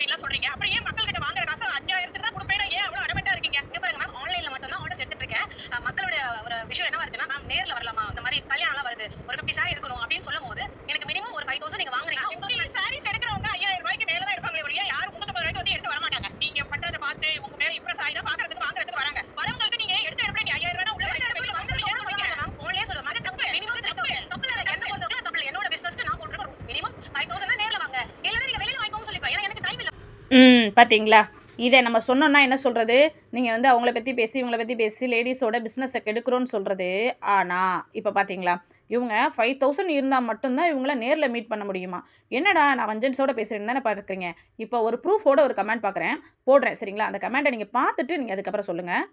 அப்படிலாம் சொல்றீங்க. அப்புறம் ஏன் மக்கள் கிட்ட வாங்குற காசு அஞ்சாயிரத்துக்கு தான் கொடுப்பேன் ஏன் அவ்வளவு அடமெண்டா இருக்கீங்க இங்க பாருங்க மேம் ஆன்லைன்ல மட்டும் தான் ஆர்டர்ஸ் எடுத்துட்டு இருக்கேன் அஹ் மக்களோட ஒரு விஷயம் என்னவா இருக்குன்னா மேம் நேர்ல வரலாமா இந்த மாதிரி கல்யாணம்லாம் வருது ஒரு 50 சாரி எடுக்கணும் அப்படின்னு சொல்லும் போது எனக்கு மினிமம் ஒரு ஃபைவ் தௌசண்ட் நீங்க வாங்குறீங்க உங்களுக்கு சாரீஸ் எடுக்கிறவங்க ஐயாயிரம் ரூபாய்க்கு மேல தான் எடுப்பாங்களே ஒழிய யாரும் முன்னூத்தி ரூபாய்க்கு வந்து எடுத்து வர மாட்டாங்க நீங்க பண்றதை பார்த்து உங்க மேல இம்ப்ரெஸ் ஆகி தான் பாக்குறதுக்கு வாங்குறதுக்கு வராங்க வரவங்களுக்கு நீங்க எடுத்து எடுப்பீங்க நீங்க ஐயாயிரம் ரூபாய் உள்ள வைக்கிற வெளிய வந்து ஏன் சொல்றீங்க மேம் ஃபோன்லயே சொல்லுங்க அது தப்பு மினிமம் தப்பு தப்பு இல்ல என்ன பொறுத்தவரை தப்பு இல்ல என்னோட பிசினஸ்க்கு நான் போட்டுருக்க ரூல்ஸ் மினிமம் ஃபைவ் தௌசண்ட் நேர்ல வாங்க இல்லைன்னா நீங்க வெளியில வாங்கிக்கோங்க சொல்லிப்பேன் ஏன்னா எனக்கு டைம் இல்ல ம் பார்த்தீங்களா இதை நம்ம சொன்னோன்னா என்ன சொல்கிறது நீங்கள் வந்து அவங்கள பற்றி பேசி இவங்கள பற்றி பேசி லேடிஸோட பிஸ்னஸை கெடுக்கிறோன்னு சொல்கிறது ஆனால் இப்போ பார்த்தீங்களா இவங்க ஃபைவ் தௌசண்ட் இருந்தால் மட்டும்தான் இவங்கள நேரில் மீட் பண்ண முடியுமா? என்னடா நான் வஞ்சன்ஸோட பேசுகிறேன்னு தானே பார்க்குறீங்க இப்போ ஒரு ப்ரூஃபோட ஒரு கமெண்ட் பார்க்குறேன் போடுறேன் சரிங்களா? அந்த கமெண்ட்டை நீங்கள் பார்த்துட்டு நீங்கள் அதுக்கப்புறம் சொல்லுங்கள்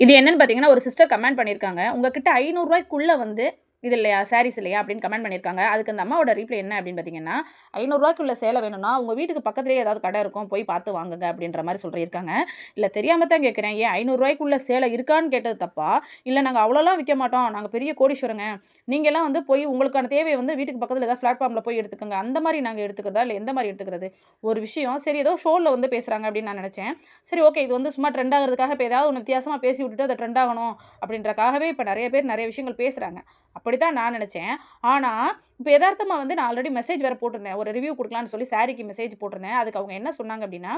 இது என்னென்னு பார்த்தீங்கன்னா ஒரு சிஸ்டர் கமெண்ட் பண்ணியிருக்காங்க உங்ககிட்ட ஐநூறுரூவாய்க்குள்ளே வந்து இது இல்லையா? சாரீஸ் இல்லையா? அப்படின்னு கமெண்ட் பண்ணியிருக்காங்க. அதுக்கு அந்த அம்மாவோட ரீப்ளை என்ன அப்படின்னு பார்த்தீங்கன்னா ஐநூறுரூவாய்க்குள்ள சேலை வேணும்னா உங்கள் வீட்டுக்கு பக்கத்துலேயே ஏதாவது கடை இருக்கும் போய் பார்த்து வாங்குங்க அப்படின்ற மாதிரி சொல்லியிருக்காங்க. இல்லை தெரியாமல் தான் கேட்குறேன். ஏன் ஐநூறுரூவாய்க்குள்ள சேலை இருக்கான்னு கேட்டது தப்பா? இல்லை நாங்கள் அவ்வளோலாம் விற்க மாட்டோம். நாங்கள் பெரிய கோடீஸ்வரங்க. நீங்கள்லாம் வந்து போய் உங்களுக்கான தேவையை வந்து வீட்டுக்கு பக்கத்தில் ஏதாவது பிளாட்ஃபார்மில் போய் எடுத்துக்கோங்க. அந்த மாதிரி நாங்கள் எடுத்துக்கிறதா? இல்லை எந்த மாதிரி எடுத்துக்கிறது? ஒரு விஷயம். சரி ஏதோ ஷோவில் வந்து பேசுகிறாங்க அப்படின்னு நான் நினச்சேன். சரி ஓகே இது வந்து சும்மா ட்ரெண்ட் ஆகிறதுக்காக இப்போ ஏதாவது ஒன்று வித்தியாசமாக பேசி விட்டுட்டு அதை ட்ரெண்ட் ஆகணும் அப்படின்றக்காகவே இப்போ நிறைய பேர் நிறைய விஷயங்கள் பேசுகிறாங்க அப்படி அப்படி தான் நான் நினச்சேன். ஆனால் இப்போ எதார்த்தமாக வந்து நான் ஆல்ரெடி மெசேஜ் வேறு போட்டிருந்தேன். ஒரு ரிவ்யூ கொடுக்கலான்னு சொல்லி சாரிக்கு மெசேஜ் போட்டிருந்தேன். அதுக்கு அவங்க என்ன சொன்னாங்க அப்படின்னா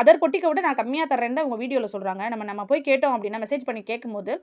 அதர் கொட்டிக்க விட நான் கம்மியாக தரேன்னு அவங்க வீடியோவில் சொல்கிறாங்க நம்ம நம்ம போய் கேட்டோம் அப்படின்னா மெசேஜ் பண்ணி கேட்கும்போது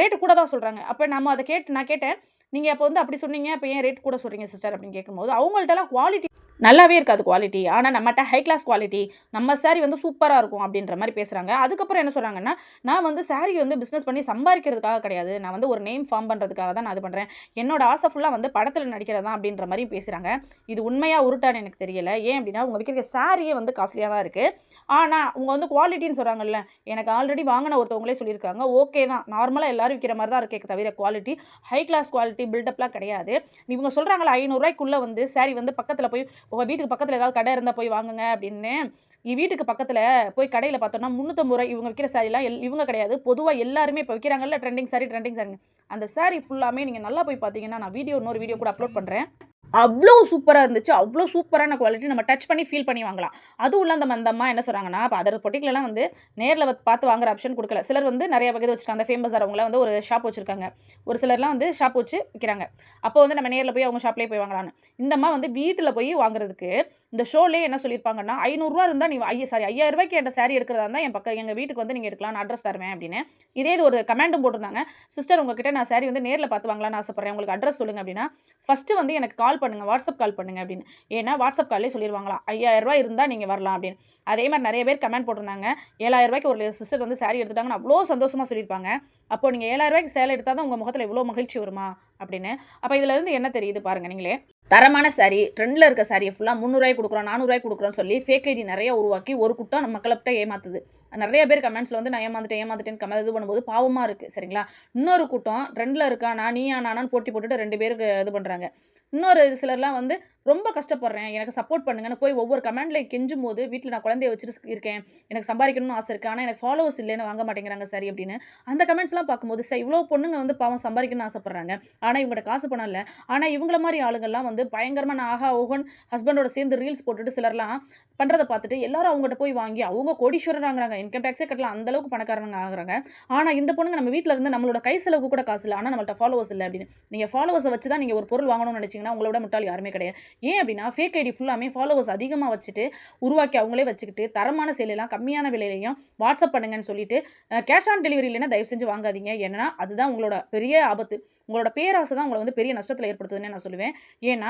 ரேட்டு கூட தான் சொல்கிறாங்க அப்போ நம்ம அதை கேட்டு நான் கேட்டேன். நீங்கள் அப்போ வந்து அப்படி சொன்னீங்க அப்போ ஏன் ரேட் கூட சொல்கிறீங்க சிஸ்டர் அப்படின்னு கேட்கும்போது அவங்கள்ட்டலாம் குவாலிட்டி நல்லாவே இருக்காது குவாலிட்டி ஆனால் நம்மகிட்ட ஹை கிளாஸ் குவாலிட்டி நம்ம சாரீ வந்து சூப்பராக இருக்கும் அப்படின்ற மாதிரி பேசுகிறாங்க அதுக்கப்புறம் என்ன சொல்கிறாங்கன்னா நான் வந்து சாரீ வந்து பிஸ்னஸ் பண்ணி சம்பாதிக்கிறதுக்காக கிடையாது. நான் வந்து ஒரு நேம் ஃபார்ம் பண்ணுறதுக்காக தான் நான் அது பண்ணுறேன் என்னோட ஆசை ஃபுல்லாக வந்து படத்தில் நடிக்கிறது தான் அப்படின்ற மாதிரி பேசுகிறாங்க இது உண்மையாக உருட்டான்னு எனக்கு தெரியல. ஏன் அப்படின்னா உங்கள் விற்கிற சாரியே வந்து காஸ்ட்லியாக தான் இருக்குது ஆனால் உங்கள் வந்து குவாலிட்டின்னு சொல்கிறாங்கல்ல எனக்கு ஆல்ரெடி வாங்கின ஒருத்தவங்களே சொல்லியிருக்காங்க. ஓகே தான். நார்மலாக எல்லோரும் விற்கிற மாதிரி தான் இருக்கே தவிர குவாலிட்டி ஹை கிளாஸ் குவாலிட்டி பில்டப்லாம் கிடையாது. இவங்க சொல்கிறாங்களா ஐநூறுரூவாய்க்குள்ளே வந்து saree வந்து பக்கத்தில் போய் உங்கள் வீட்டுக்கு பக்கத்தில் ஏதாவது கடை இருந்தால் போய் வாங்குங்க அப்படின்னு இ- வீட்டுக்கு பக்கத்தில் போய் கடையில் பார்த்தோம்னா முந்நூற்றம்பது ரூபாய் இவங்க விற்கிற சாரிலாம் எல் இவங்க கிடையாது. பொதுவாக எல்லாருமே இப்போ விற்கிறாங்கல்ல ட்ரெண்டிங் சாரி ட்ரெண்டிங் சாரிங்க அந்த சாரி ஃபுல்லாமே நீங்கள் நல்லா போய் பார்த்தீங்கன்னா நான் வீடியோ இன்னொரு வீடியோ கூட அப்லோட் பண்ணுறேன் அவ்வளோ சூப்பராக இருந்துச்சு. அவ்வளோ சூப்பரான குவாலிட்டி நம்ம டச் பண்ணி ஃபீல் பண்ணி வாங்கலாம். அதுவும் இல்லை அந்த மந்தம்மா என்ன சொல்கிறாங்கன்னா இப்போ அதர் பொட்டிக்கெலாம் வந்து நேரில் பார்த்து வாங்குற ஆப்ஷன் கொடுக்கல. சிலர் வந்து நிறைய வகை வச்சுருக்காங்க அந்த ஃபேமஸ் அவங்களாம் வந்து ஒரு ஷாப் வச்சுருக்காங்க. ஒரு சிலர்லாம் வந்து ஷாப் வச்சு விற்கிறாங்க அப்போ வந்து நம்ம நேரில் போய் அவங்க ஷாப்லேயே போய் வாங்கலான்னு இந்தம்மா வந்து வீட்டில் போய் வாங்குறதுக்கு இந்த ஷோலே என்ன சொல்லியிருப்பாங்கன்னா ஐநூறுரூவா இருந்தால் நீ ஐயா சாரி ஐயாயிரம் ரூபாய்க்கு என்கிட்ட சாரி எடுக்கிறதா இருந்தால் என் பக்கம் எங்கள் வீட்டுக்கு வந்து நீங்கள் எடுக்கலாம் நான் அட்ரஸ் தருவேன் அப்படின்னு. இதே இது ஒரு கமெண்ட்டும் போட்டிருந்தாங்க. சிஸ்டர் உங்ககிட்ட நான் சாரி வந்து நேரில் பார்த்து வாங்கலாம்னு ஆசைப்பட்றேன். உங்களுக்கு அட்ரஸ் சொல்லுங்கள் அப்படின்னா ஃபஸ்ட்டு வந்து எனக்கு கால் பண்ணுங்கள் வாட்ஸ்அப் கால் பண்ணுங்க அப்படின்னு. ஏன்னா வாட்ஸ்அப் காலே சொல்லிடுவாங்களா ஐயாயிரம் ரூபாய் இருந்தால் நீங்கள் வரலாம் அப்படின்னு. அதே மாதிரி நிறைய பேர் கமெண்ட் போட்டிருந்தாங்க ஏழாயிரம் ரூபாய்க்கு ஒரு சிஸ்டர் வந்து saree எடுத்துட்டாங்கன்னு அவ்வளோ சந்தோஷமாக சொல்லியிருப்பாங்க. அப்போ நீங்கள் ஏழாயிரம் ரூபாய்க்கு சேலை எடுத்தால் தான் உங்கள் முகத்தில் இவ்வளோ மகிழ்ச்சி வருமா அப்படின்னு. அப்போ இதுல இருந்து என்ன தெரியுது பாருங்கள் நீங்களே. தரமான saree ட்ரெண்டில் இருக்க சாரியை ஃபுல்லாக முந்நூறுவாய் கொடுக்குறோம் நானூறுவாய் கொடுக்குறோன்னு சொல்லி ஃபேக் ஐடி நிறைய உருவாக்கி ஒரு கூட்டம் நம்ம மக்கள்கிட்ட ஏமாத்துது. நிறைய பேர் கமெண்ட்ஸில் வந்து நான் ஏமாந்துட்டேன் ஏமாந்துட்டேன்னு கமெண்ட் இது பண்ணும்போது பாவமாக இருக்குது சரிங்களா? இன்னொரு கூட்டம் ட்ரெண்டில் இருக்கா நான் நீயா நானான்னு போட்டி போட்டுட்டு ரெண்டு பேருக்கு இது பண்ணுறாங்க இன்னொரு சிலர்லாம் வந்து ரொம்ப கஷ்டப்படுறேன் எனக்கு சப்போர்ட் பண்ணுங்கன்னு போய் ஒவ்வொரு கமெண்ட்ல கெஞ்சும் போது வீட்டில் நான் குழந்தைய வச்சுட்டு இருக்கேன் எனக்கு சம்பாதிக்கணும்னு ஆசை இருக்குது ஆனால் எனக்கு ஃபாலோவர்ஸ் இல்லைன்னு வாங்க மாட்டேங்கிறாங்க சரி அப்படின்னு. அந்த கமெண்ட்ஸ்லாம் பார்க்கும்போது சார் இவ்வளோ பொண்ணுங்க வந்து பாவம் சம்பாதிக்கணும்னு ஆசைப்பட்றாங்க. ஆனால் இவங்கள்ட்ட காசு பணம் இல்லை. ஆனால் இவங்கள மாதிரி ஆளுங்கள்லாம் வந்து பயங்கரமாக நான் ஆஹா ஓகன் ஹஸ்பண்டோட சேர்ந்து ரீல்ஸ் போட்டுட்டு சிலர்லாம் பண்ணுறதை பார்த்துட்டு எல்லாரும் அவங்ககிட்ட போய் வாங்கி அவங்க கோடீஸ்வரர் ஆகுறாங்க. இன்கம் டேக்ஸே கட்டலாம். அந்த அளவுக்கு பணக்காரங்க ஆகுறாங்க. ஆனால் இந்த பொண்ணுங்க நம்ம வீட்டில் இருந்து நம்மளோட கை செலவுக்கு கூட காசு இல்லை. ஆனால் நம்மள்ட்ட ஃபாலோவர்ஸ் இல்லை அப்படின்னு. நீங்கள் ஃபாலோவர்ஸை வச்சு தான் நீங்கள் ஒரு பொருள் வாங்கணும்னு நினச்சிங்கன்னா உங்களோட முட்டாள் யாருமே கிடையாது. ஏன் அப்படின்னா ஃபேக் ஐடி ஃபுல்லாமே ஃபாலோவர்ஸ் அதிகமாக வச்சுட்டு உருவாக்கி அவங்களே வச்சுக்கிட்டு தரமான சேலையெல்லாம் கம்மியான விலையிலையும் வாட்ஸ்அப் பண்ணுங்கன்னு சொல்லிட்டு கேஷ் ஆன் டெலிவரி இல்லைன்னா தயவு செஞ்சு வாங்காதீங்க. ஏன்னா அதுதான் உங்களோட பெரிய ஆபத்து. உங்களோட பேராசை தான் உங்களை வந்து பெரிய நஷ்டத்தில் ஏற்படுத்துதுன்னு நான் சொல்லுவேன். ஏன்னா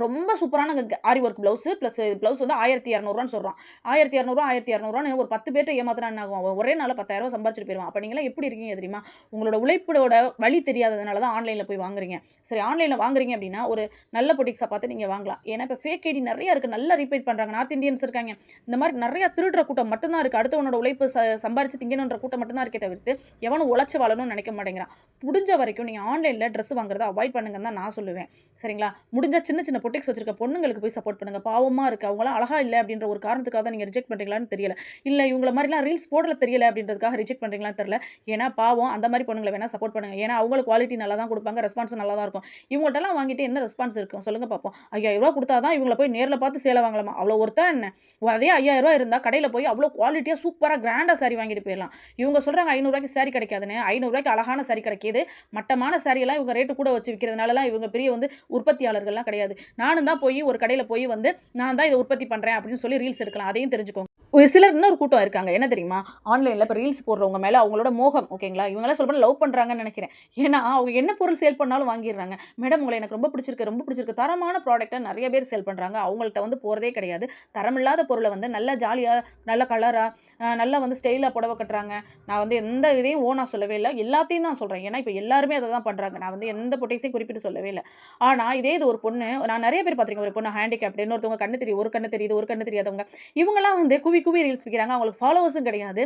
ரொம்ப சூப்பரான aari work blouse plus blouse வந்து ஆயிரத்தி இரநூறுவான்னு சொல்கிறான் ஆயிரத்தி இரநூறுவா ஆயிரத்தி இரநூறுவான்னு ஒரு பத்து பேர்ட்ட ஏமாத்தினா என்ன ஆகும்? ஒரே நாளில் பத்தாயிரரூவா சம்பாரிச்சிட்டு போயிடுவான் அப்போ நீங்களாம் எப்படி இருக்கீங்க தெரியுமா? உங்களோட உழைப்போட வழி தெரியாததுனால தான் ஆன்லைனில் போய் வாங்குறீங்க. சரி ஆன்லைனில் வாங்குறீங்க அப்படின்னா ஒரு நல்ல பொட்டிக்ஸை பார்த்து நீங்கள் வாங்கலாம். ஏன்னா இப்போ ஃபேக் ஐடி நிறைய இருக்குது நல்லா ரீபேட் பண்ணுறாங்க நார்த் இந்தியன்ஸ் இருக்காங்க. இந்த மாதிரி நிறையா திருடுற கூட்டம் மட்டும்தான் இருக்குது அடுத்தவனோட உழைப்பு ச சம்பாரிச்சு திங்கணுன்ற கூட்டம் மட்டும்தான் இருக்கே தவிர்த்து எவனும் உழைச்சி வாழணும்னு நினைக்க மாட்டேங்கிறான். முடிஞ்ச வரைக்கும் நீங்கள் ஆன்லைனில் ட்ரெஸ் வாங்குறத அவாய்ட் பண்ணுங்கன்னு தான் நான் சொல்லுவேன். சரிங்களா? முடிஞ்ச சின்ன சின்ன பொட்டிக்ஸ் வச்சிருக்க பொண்ணுங்களுக்கு போய் சப்போர்ட் பண்ணுங்க. பாவமாக இருக்குது அவங்களாம் அழகா இல்லை அப்படின்ற ஒரு காரணத்துக்காக தான் நீங்கள் ரிஜெக்ட் பண்ணுறீங்களான்னு தெரியல. இல்லை இவங்கள மாதிரிலாம் ரீல்ஸ் போடல தெரியல அப்படின்றதுக்காக ரிஜெக்ட் பண்ணுறீங்களான்னு தெரியல. ஏன்னா பாவம் அந்த மாதிரி பொண்ணுங்களை வேணால் சப்போர்ட் பண்ணுங்க. ஏன்னா அவங்களுக்கு குவாலிட்டி நல்லா தான் கொடுப்பாங்க. ரெஸ்பான்ஸ் நல்லா தான் இருக்கும். இவங்கள்ட்டலாம் வாங்கிட்டு என்ன ரெஸ்பான்ஸ் இருக்கும் சொல்லுங்க பார்ப்போம் ஐயாயிரம் ரூபா கொடுத்தா தான் இவங்களை போய் நேரில் பார்த்து சேலை வாங்கலாமா? அவ்வளோ ஒருத்தா என்ன? அதே ஐயாயிரம் ரூபா இருந்தால் கடையில் போய் அவ்வளோ குவாலிட்டியாக சூப்பராக கிராண்டாக சாரி வாங்கிட்டு போயிடலாம். இவங்க சொல்கிறாங்க ஐநூறுரூவாய்க்கு சாரி கிடைக்காதுன்னு. ஐநூறுரூவாய்க்கு அழகான சாரி கிடைக்கிது. மட்டமான சாரியெல்லாம் இவங்க ரேட்டு கூட வச்சு விற்கிறதுனாலலாம் இவங்க பெரிய வந்து உற்பத்தியாளர்கள்லாம் கிடையாது. நானும் தான் போய் ஒரு கடையில் போய் வந்து நான் தான் இதை உற்பத்தி பண்ணுறேன் அப்படின்னு சொல்லி ரீல்ஸ் எடுக்கலாம். அதையும் தெரிஞ்சுக்கோங்க. ஒரு சிலர் இன்னொரு கூட்டம் இருக்காங்க. என்ன தெரியுமா? ஆன்லைனில் இப்போ ரீல்ஸ் போடுறவங்க மேலே அவங்களோட மோகம் ஓகேங்களா? இவங்களாம் சொல்ல லவ் பண்ணுறாங்கன்னு நினைக்கிறேன். ஏன்னா அவங்க என்ன பொருள் சேல் பண்ணாலும் வாங்கிடுறாங்க. மேடம் உங்களை எனக்கு ரொம்ப பிடிச்சிருக்கு ரொம்ப பிடிச்சிருக்கு. தரமான ப்ராடக்ட்டை நிறைய பேர் சேல் பண்ணுறாங்க அவங்கள்ட்ட வந்து போகிறதே கிடையாது. தரமில்லாத பொருளை வந்து நல்லா ஜாலியாக நல்ல கலராக நல்லா வந்து ஸ்டைலாக புடவை கட்டுறாங்க. நான் வந்து எந்த இதையும் ஓனாக சொல்லவே இல்லை. எல்லாத்தையும் தான் சொல்கிறேன் ஏன்னா இப்போ எல்லாருமே அதை தான் பண்ணுறாங்க நான் வந்து எந்த பொட்டைஸையும் குறிப்பிட்டு சொல்லவே இல்லை. ஆனால் இதே இது ஒரு பொண்ணு. நான் நிறைய பேர் பார்த்துருக்கேன் ஒரு பொண்ணு ஹேண்டிகேப்ட் இன்னொருத்தவங்க கண்ணு தெரியும். ஒரு கண்ணு தெரியுது ஒரு கண்ணு தெரியாதவங்க. இவங்கெல்லாம் வந்து குவி குவி ரீல்ஸ் விற்கிறாங்க அவங்களுக்கு ஃபாலோவர்ஸும் கிடையாது.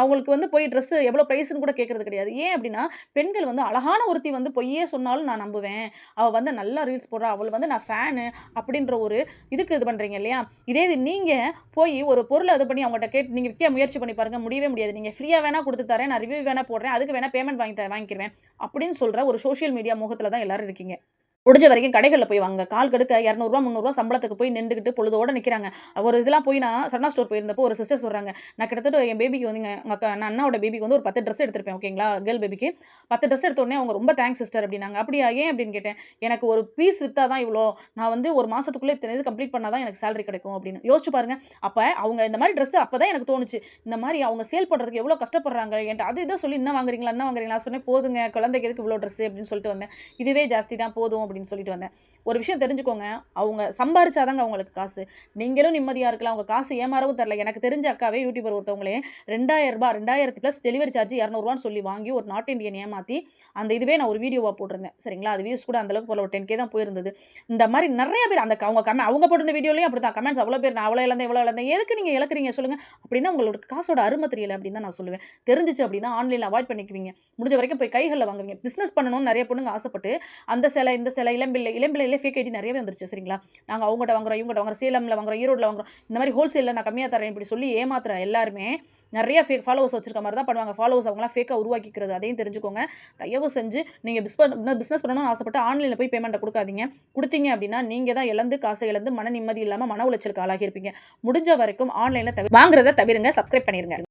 அவங்களுக்கு வந்து போய் ட்ரெஸ்ஸு எவ்வளோ ப்ரைஸ்னு கூட கேட்குறது கிடையாது. ஏன் அப்படின்னா பெண்கள் வந்து அழகான ஒருத்தி வந்து பொய்யே சொன்னாலும் நான் நம்புவேன். அவள் வந்து நல்லா ரீல்ஸ் போடுறா. அவள் வந்து நான் ஃபேனு அப்படின்ற ஒரு இதுக்கு இது பண்ணுறீங்க இல்லையா? இதே இது நீங்கள் போய் ஒரு பொருளை இது பண்ணி அவங்கள்ட்ட கேட்டு நீங்கள் விற்க முயற்சி பண்ணி பாருங்கள் முடியவே முடியாது. நீங்கள் ஃப்ரீயாக வேணால் கொடுத்து தரேன். நான் ரிவ்யூ வேணால் போடுறேன். அதுக்கு வேணால் பேமெண்ட் வாங்கி த வாங்கிக்கிறேன் அப்படின்னு சொல்கிற ஒரு சோஷியல் மீடியா முகத்தில் தான் எல்லோரும் இருக்கீங்க. முடிஞ்ச வரைக்கும் கடைகளில் போய் வாங்க கால் கடுக்க இரநூறுவா முந்நூறுவா சம்பளத்துக்கு போய் நின்றுக்கிட்டு பொழுதோடு நிற்கிறாங்க ஒரு இதெல்லாம் போய் நான் சரணா ஸ்டோர் போயிருந்தப்போ ஒரு சிஸ்டர் சொல்கிறாங்க நான் கிட்டத்தட்ட என் பேபிக்கு வந்து எங்கள் அக்கா நான் அண்ணாவோட பேபிக்கு வந்து ஒரு பத்து ட்ரெஸ் எடுத்திருப்பேன் ஓகேங்களா கேர்ள் பேபிக்கு பத்து ட்ரெஸ் எடுத்தோடனே அவங்க ரொம்ப தேங்க்ஸ் சிஸ்டர் அப்படின்னாங்க. அப்படியா? ஏன் அப்படின்னு கேட்டேன். எனக்கு ஒரு பீஸ் விற்றா தான் இவ்வளோ நான் வந்து ஒரு மாதத்துக்குள்ளே இத்தனை இது கம்ப்ளீட் பண்ணால் தான் எனக்கு சேலரி கிடைக்கும் அப்படின்னு. யோசிச்சு பாருங்க. அப்போ அவங்க இந்த மாதிரி ட்ரெஸ் அப்போ தான் எனக்கு தோணுச்சு. இந்த மாதிரி அவங்க சேல் பண்ணுறதுக்கு எவ்வளோ கஷ்டப்படுறாங்க? என்கிட்ட அது இதை சொல்லி என்ன வாங்குறீங்களா? என்ன வாங்குறீங்களா? சொன்னேன் போதுங்க. குழந்தைக்கு எதுக்கு இவ்வளோ ட்ரெஸ் அப்படின்னு சொல்லிட்டு வந்தேன். இதுவே ஜாஸ்தி தான். போதும் அப்படின்னு. சொல்லிட்டு வந்தேன். ஒரு விஷயம் தெரிஞ்சுக்கோங்க அவங்க சம்பாரிச்சாதாங்க அவங்களுக்கு காசு. நீங்களும் நிம்மதியாக இருக்கலாம். அவங்க காசு ஏமாறவும் தரல எனக்கு தெரிஞ்ச அக்காவே யூடியூபர் ஒருத்தவங்களே ரெண்டாயிரம் ரூபாய் ரெண்டாயிரத்து ப்ளஸ் டெலிவரி சார்ஜ் இரநூறுவான்னு சொல்லி வாங்கி ஒரு நார்த் இந்தியன் ஏமாற்றி அந்த இதுவே நான் ஒரு வீடியோவாக போட்டிருந்தேன். சரிங்களா? அது வியூஸ் கூட அந்தளவுக்கு போல ஒரு டென் கே தான் போயிருந்தது. இந்த மாதிரி நிறைய பேர் அந்த அவங்க கமெண்ட் அவங்க போட்டிருந்த வீடியோலையும் அப்படி தான் கமெண்ட்ஸ் அவ்வளோ பேர் நான் அவ்வளோ இழந்தேன் இவ்வளோ இழந்தேன். எதுக்கு நீங்கள் இழக்கிறீங்க? சொல்லுங்கள் அப்படின்னா உங்களோட காசோட அருமை தெரியல அப்படின்னு தான் நான் சொல்லுவேன். தெரிஞ்சிச்சு அப்படின்னா ஆன்லைனில் அவாய்ட் பண்ணிக்குவீங்க. முடிஞ்ச வரைக்கும் போய் கைகளில் வாங்குவீங்க. பிஸ்னஸ் பண்ணணும்னு நிறைய பொண்ணுங்க ஆசைப்பட்டு அந்த சிலை இந்த சிலை இளம்பிள்ளை இளம்பிள்ளையிலே ஃபேக் ஐடி நிறையவே வந்துருச்சு சரிங்களா? நாங்கள் அவங்ககிட்ட வாங்குறோம் இவங்ககிட்ட வாங்குறோம் சேலமில் வாங்குறோம் ஈரோட்டில் வாங்குறோம் இந்த மாதிரி ஹோல்சேலில் நான் கம்மியாக தரேன் இப்படி சொல்லி ஏமாத்துற எல்லாருமே நிறைய ஃபேக் ஃபாலோவர்ஸ் வச்சிருக்க மாதிரி தான் பண்ணுவாங்க. ஃபாலோவர்ஸ் அவங்களாம் ஃபேக்காக உருவாக்கிக்கிறது அதையும் தெரிஞ்சுக்கோங்க. தயவு செஞ்சு நீங்கள் பிஸ்னஸ் பிஸ்னஸ் பண்ணணும்னு ஆசைப்பட்டு ஆன்லைனில் போய் பேமெண்ட்டை கொடுக்காதீங்க. கொடுத்தீங்க அப்படின்னா நீங்கள் தான் இழந்து காசை இழந்து மன நிம்மதி இல்லாமல் மன உளைச்சலுக்கு ஆளாகியிருப்பீங்க முடிஞ்ச வரைக்கும் ஆன்லைனில் தவிர வாங்குறத தவிருங்க சப்ஸ்கிரைப் பண்ணிருங்க.